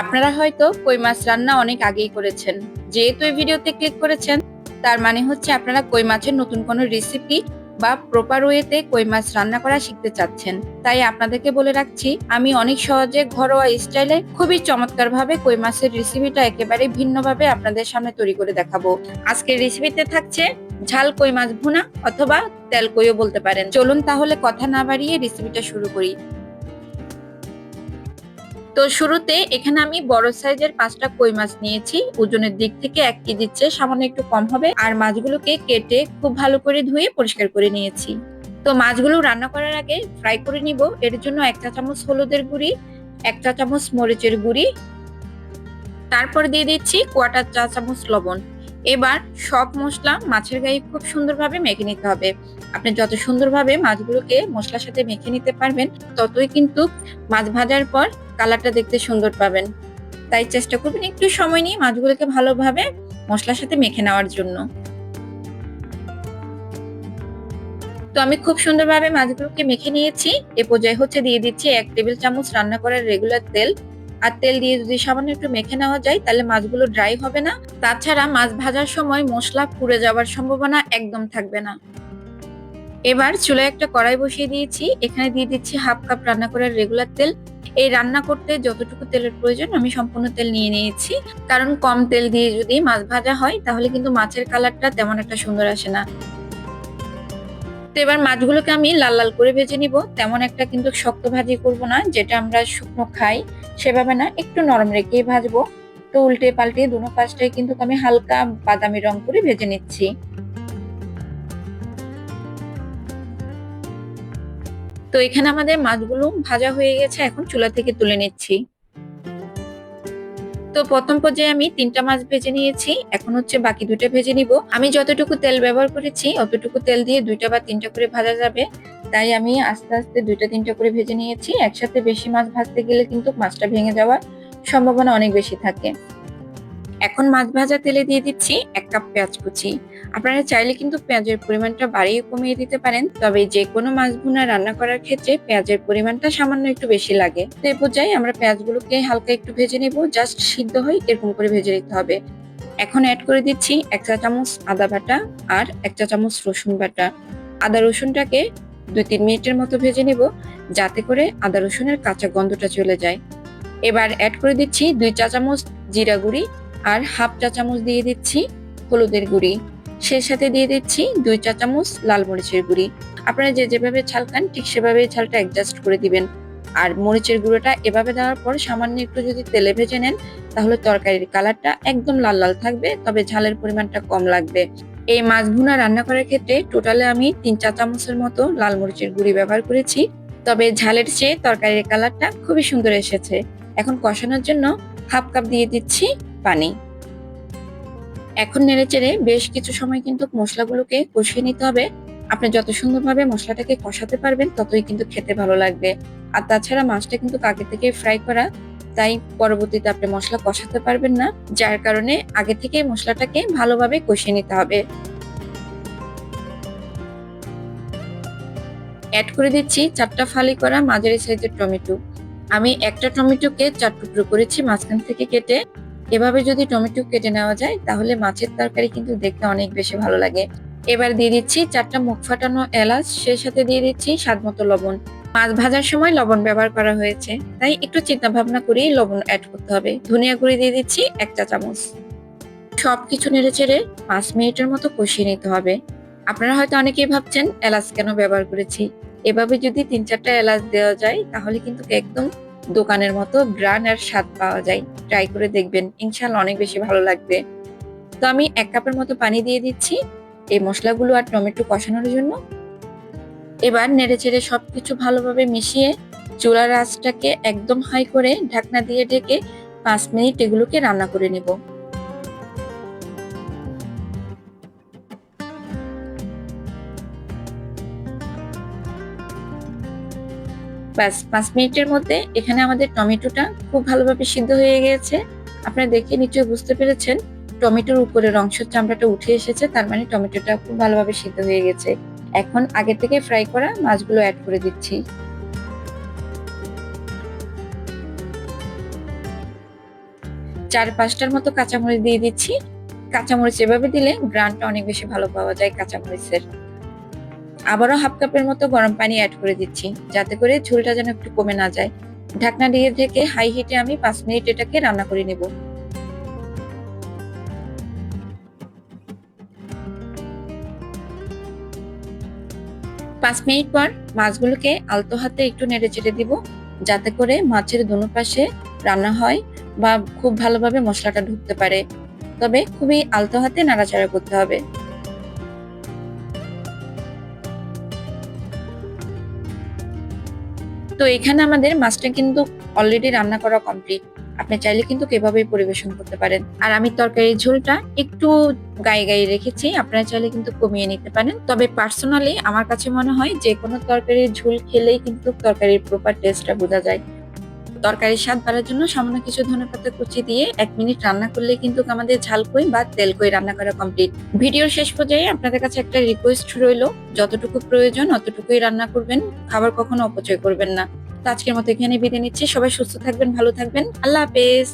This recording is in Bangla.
আপনারা হয়তো কই মাছ রান্না অনেক আগেই করেছেন। যেহেতু এই ভিডিওতে ক্লিক করেছেন, তার মানে হচ্ছে আপনারা কই মাছের নতুন কোনো রেসিপি বা প্রপার ওয়েতে কই মাছ রান্না করা শিখতে চাচ্ছেন। তাই আপনাদেরকে বলে রাখছি, আমি অনেক সহজে ঘরোয়া স্টাইলে খুবই চমৎকার ভাবে কই মাছের রেসিপিটা একেবারে ভিন্নভাবে আপনাদের সামনে তৈরি করে দেখাবো। আজকের রেসিপিতে থাকছে ঝাল কই মাছ ভুনা অথবা তেল কইও বলতে পারেন। চলুন তাহলে কথা না বাড়িয়ে রেসিপিটা শুরু করি। তো শুরুতে এখানে আমি বড় সাইজের পাঁচটা কই মাছ নিয়েছি। ওজনের দিক থেকে এক কেজির সামান্য একটু কম হবে। আর মাছগুলোকে কেটে খুব ভালো করে ধুয়ে পরিষ্কার করে নিয়েছি। তো মাছগুলো রান্না করার আগে ফ্রাই করে নিব। এর জন্য এক চা চামচ হলুদের গুঁড়ি, এক চা চামচ মরিচের গুঁড়ি। তারপর দিয়ে দিচ্ছি কোয়াটার চা চামচ লবণ। এবার সব মশলা মাছের গায়ে খুব সুন্দরভাবে মেখে নিতে হবে। আপনি যত সুন্দরভাবে মাছগুলোকে মশলার সাথে মেখে নিতে পারবেন, ততই কিন্তু মাছ ভাজার পর কালারটা দেখতে সুন্দর পাবেন। তাই চেষ্টা করবেন একটু সময় নিয়ে মাছগুলোকে ভালোভাবে মশলার সাথে মেখে নেওয়ার জন্য। তো আমি খুব সুন্দরভাবে মাছগুলোকে মেখে নিয়েছি। এ পর্যায়ে হচ্ছে দিয়ে দিচ্ছি এক টেবিল চামচ রান্না করার রেগুলার তেল। আর তেল দিয়ে যদি সামান্য একটু মেখে নেওয়া যায়, তাহলে মাছগুলো ড্রাই হবে না। তাছাড়া মাছ ভাজার সময় মশলা পুড়ে যাওয়ার সম্ভাবনা একদম থাকবে না। এবার চুলায় একটা কড়াই বসিয়ে দিয়েছি। এখানে দিয়ে দিচ্ছি হাফ কাপ রান্না করার রেগুলার তেল। এই রান্না করতে যতটুকু তেলের প্রয়োজন, আমি সম্পূর্ণ তেল নিয়ে নিয়েছি। কারণ কম তেল দিয়ে যদি মাছ ভাজা হয়, তাহলে কিন্তু মাছের কালারটা তেমন একটা সুন্দর আসে না। তো এবার মাছগুলোকে আমি লাল লাল করে ভেজে নিব। তেমন একটা কিন্তু শক্ত ভাজি করব না, যেটা আমরা শুকনো খাই, সেভাবে না একটু নরম রেখেই ভাজবো। তো উল্টে পাল্টে দুনো পাশটাই কিন্তু আমি হালকা বাদামি রং করে ভেজে নিচ্ছি। তো এখানে আমাদের মাছগুলো ভাজা হয়ে গেছে, এখন চুলা থেকে তুলে নিচ্ছি। তো প্রথম পর্যায়ে আমি তিনটা মাছ ভেজে নিয়েছি। এখন হচ্ছে বাকি দুটো ভেজে নিব। আমি যতটুকু তেল ব্যবহার করেছি, অতটুকু তেল দিয়ে দুইটা বা তিনটা করে ভাজা যাবে। তাই আমি আস্তে আস্তে দুইটা, তিনটা করে ভেজে নিয়েছি। একসাথে বেশি মাছ ভাজতে গেলে কিন্তু মাছটা ভেঙে যাওয়ার সম্ভাবনা অনেক বেশি থাকে। এখন মাছ ভাজা তেলে দিয়ে দিচ্ছি এক কাপ পেঁয়াজ কুচি। আপনারা চাইলে কিন্তু পেঁয়াজের পরিমাণটা বাড়িয়ে কমিয়ে দিতে পারেন, তবে যে কোনো মাছ ভুনা রান্না করার ক্ষেত্রে পেঁয়াজের পরিমাণটা সামান্য একটু বেশি লাগে। তো এই পর্যায়ে আমরা পেঁয়াজগুলোকে হালকা একটু ভেজে নেব, জাস্ট সিদ্ধ হয় এরকম করে ভেজে নিতে হবে। এখন অ্যাড করে দিচ্ছি এক চা চামচ আদা বাটা আর এক চা চামচ রসুন বাটা। আদা রসুনটাকে দুই তিন মিনিটের মতো ভেজে নেব, যাতে করে আদা রসুনের কাঁচা গন্ধটা চলে যায়। এবার অ্যাড করে দিচ্ছি দুই চা চামচ জিরা গুঁড়ি আর হাফ চা চামচ দিয়ে দিচ্ছি হলুদের গুঁড়ি। সে সাথে দিয়ে দিচ্ছি দুই চা চামচ লাল মরিচের গুঁড়ি। আপনারা যে যেভাবে ঝাল খান, ঠিক সেভাবে ঝালটা অ্যাডজাস্ট করে দিবেন। আর মরিচের গুঁড়োটা এভাবে দেওয়ার পর সামান্য একটু যদি তেলে ভেজে নেন, তাহলে তরকারির কালারটা একদম লাল লাল থাকবে, তবে ঝালের পরিমাণটা কম লাগবে। এই মাছ ভুনা রান্না করার ক্ষেত্রে টোটালে আমি তিন চা চামচের মতো লাল মরিচের গুঁড়ি ব্যবহার করেছি, তবে ঝালের চেয়ে তরকারির কালারটা খুবই সুন্দর এসেছে। এখন কষানোর জন্য হাফ কাপ দিয়ে দিচ্ছি পানি। এখন নেড়েচেড়ে বেশ কিছু সময় কিন্তু মশলাগুলোকে কষিয়ে নিতে হবে। আপনি যত সুন্দরভাবে মশলাটাকে কষাতে পারবেন, ততই কিন্তু খেতে ভালো লাগবে। আর তাছাড়া মাছটা কিন্তু আগে থেকে ফ্রাই করা, তাই পরবর্তীতে আপনি মশলা কষাতে পারবেন না, যার কারণে আগে থেকে মশলাটাকে ভালোভাবে কষিয়ে নিতে হবে। অ্যাড করে দিচ্ছি চারটা ফালি করা মাঝারি সাইজের টমেটো। আমি একটা টমেটোকে চার টুকরো করেছি, মাঝখান থেকে কেটে এভাবে যদি টমেটো কেটে নেওয়া যায়, তাহলে মাছের তরকারি কিন্তু দেখতে অনেক বেশি ভালো লাগে। এবার দিয়ে দিচ্ছি চারটা মুখ ফাটানো এলাচ, সেই সাথে দিয়ে দিচ্ছি স্বাদ মতো লবণ। মাছ ভাজার সময় লবণ ব্যবহার করা হয়েছে, তাই একটু চিন্তা ভাবনা করেই লবণ অ্যাড করতে হবে। ধনিয়া গুঁড়ি দিয়ে দিচ্ছি এক চা চামচ। সবকিছু নেড়ে চেড়ে পাঁচ মিনিটের মতো কষিয়ে নিতে হবে। আপনারা হয়তো অনেকেই ভাবছেন, এলাচ কেন ব্যবহার করেছি? এভাবে যদি তিন চারটা এলাচ দেওয়া যায়, তাহলে কিন্তু একদম দোকানের মতো গ্রান আর স্বাদ পাওয়া যায়। ট্রাই করে দেখবেন ইনশাল্লাহ অনেক বেশি ভালো লাগবে। তো আমি এক কাপের মতো পানি দিয়ে দিচ্ছি এই মশলাগুলো আর টমেটো কষানোর জন্য। এবার নেড়ে চেড়ে সব কিছু ভালোভাবে মিশিয়ে চুলার আঁচটাকে একদম হাই করে ঢাকনা দিয়ে ঢেকে পাঁচ মিনিট এগুলোকে রান্না করে নেব। ব্যাস, পাঁচ মিনিটের মধ্যে এখানে আমাদের টমেটোটা খুব ভালোভাবে সিদ্ধ হয়ে গিয়েছে। আপনারা দেখে নিশ্চয়ই বুঝতে পেরেছেন, টমেটোর উপরের অংশের চামড়াটা উঠে এসেছে, তার মানে টমেটোটা খুব ভালোভাবে সিদ্ধ হয়ে গেছে। এখন আগে থেকে ফ্রাই করা মাছগুলো অ্যাড করে দিচ্ছি। চার পাঁচটার মতো কাঁচামরিচ দিয়ে দিচ্ছি। কাঁচামরিচ এভাবে দিলে গ্রানটা অনেক বেশি ভালো পাওয়া যায় কাঁচামরিচের। আবারও হাফ কাপের মতো গরম পানি অ্যাড করে দিচ্ছি, যাতে করে ঝোলটা যেন একটু কমে না যায়। ঢাকনা দিয়ে থেকে হাই হিটে আমি পাঁচ মিনিট এটাকে রান্না করে নেব। পাঁচ মিনিট পর মাছগুলোকে আলতো হাতে একটু নেড়ে চেড়ে দিব, যাতে করে মাছের দোনো পাশে রান্না হয় বা খুব ভালোভাবে মশলাটা ঢুকতে পারে। তবে খুবই আলতো হাতে নাড়াচাড়া করতে হবে। তো এখানে আমাদের মাছটা কিন্তু অলরেডি রান্না করা কমপ্লিট আপনি চাইলে কিন্তু এভাবেই পরিবেশন করতে পারেন। আর আমি তরকারির ঝোলটা একটু গায়ে গায়ে রেখেছি, আপনারা চাইলে কিন্তু কমিয়ে নিতে পারেন। তবে পার্সোনালি আমার কাছে মনে হয় যে কোনো তরকারির ঝোল খেলেই কিন্তু তরকারির প্রপার টেস্টটা বোঝা যায়। তরকারির স্বাদ বাড়ার জন্য সামান্য কিছু ধনে পাতা কুচি দিয়ে এক মিনিট রান্না করলে কিন্তু আমাদের ঝাল কই বা তেল কই রান্না করা কমপ্লিট ভিডিওর শেষ পর্যায়ে আপনাদের কাছে একটা রিকোয়েস্ট রইল, যতটুকু প্রয়োজন অতটুকুই রান্না করবেন, খাবার কখনো অপচয় করবেন না। তো আজকের মতো এখানে বিদায় নিচ্ছি, সবাই সুস্থ থাকবেন, ভালো থাকবেন, আল্লাহ হাফেজ।